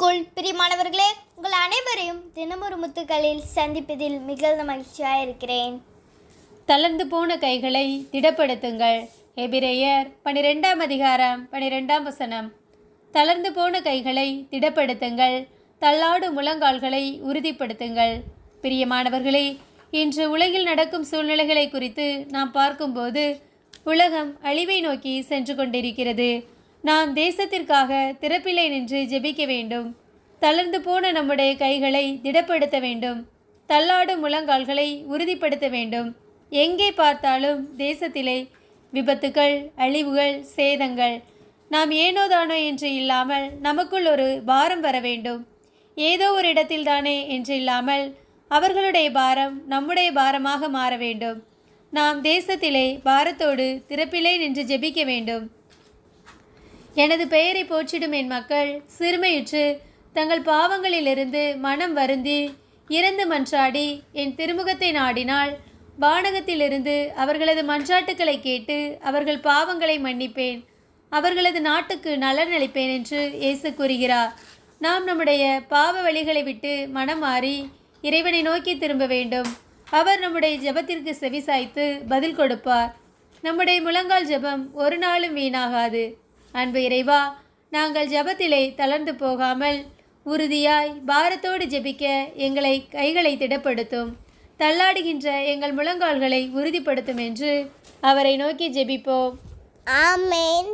கிறிஸ்துக்குள் பிரியமானவர்களே உங்கள் அனைவரையும் தினமொரு முத்துக்களில் சந்திப்பதில் மிகுந்த மகிழ்ச்சியாக இருக்கிறேன். தளர்ந்து போன கைகளை திடப்படுத்துங்கள். எபிரேயர் பனிரெண்டாம் அதிகாரம் பனிரெண்டாம் வசனம். தளர்ந்து போன கைகளை திடப்படுத்துங்கள். தள்ளாடு முழங்கால்களை உறுதிப்படுத்துங்கள். பிரியமானவர்களே இன்று உலகில் நடக்கும் சூழ்நிலைகளை குறித்து நாம் பார்க்கும்போது உலகம் அழிவை நோக்கி சென்று கொண்டிருக்கிறது. நாம் தேசத்திற்காக திறப்பிலை நின்று ஜெபிக்க வேண்டும். தளர்ந்து போன நம்முடைய கைகளை திடப்படுத்த வேண்டும். தள்ளாடும் முழங்கால்களை உறுதிப்படுத்த வேண்டும். எங்கே பார்த்தாலும் தேசத்திலே விபத்துகள் அழிவுகள் சேதங்கள். நாம் ஏனோதானோ என்று இல்லாமல் நமக்குள் ஒரு பாரம் வர வேண்டும். ஏதோ ஒரு இடத்தில் தானே என்று இல்லாமல் அவர்களுடைய பாரம் நம்முடைய பாரமாக மாற வேண்டும். நாம் தேசத்திலே பாரத்தோடு திறப்பிலே நின்று ஜெபிக்க வேண்டும். எனது பெயரை போற்றிடும் என் மக்கள் சிறுமையுற்று தங்கள் பாவங்களிலிருந்து மனம் வருந்தி இறந்து மன்றாடி என் திருமுகத்தை நாடினால் வானகத்திலிருந்து அவர்களது மன்றாட்டுக்களை கேட்டு அவர்கள் பாவங்களை மன்னிப்பேன். அவர்களது நாட்டுக்கு நலன் அளிப்பேன் என்று இயேசு கூறுகிறார். நாம் நம்முடைய பாவ வழிகளை விட்டு மனம் மாறி இறைவனை நோக்கி திரும்ப வேண்டும். அவர் நம்முடைய ஜெபத்திற்கு செவிசாய்த்து பதில் கொடுப்பார். நம்முடைய முழங்கால் ஜெபம் ஒரு நாளும் வீணாகாது. அன்பு இறைவா நாங்கள் ஜெபத்திலே தளர்ந்து போகாமல் உறுதியாய் பாரத்தோடு ஜெபிக்க எங்களை கைகளை திடப்படுத்தும். தள்ளாடுகின்ற எங்கள் முழங்கால்களை உறுதிப்படுத்தும் என்று அவரை நோக்கி ஜெபிப்போம். ஆமேன்.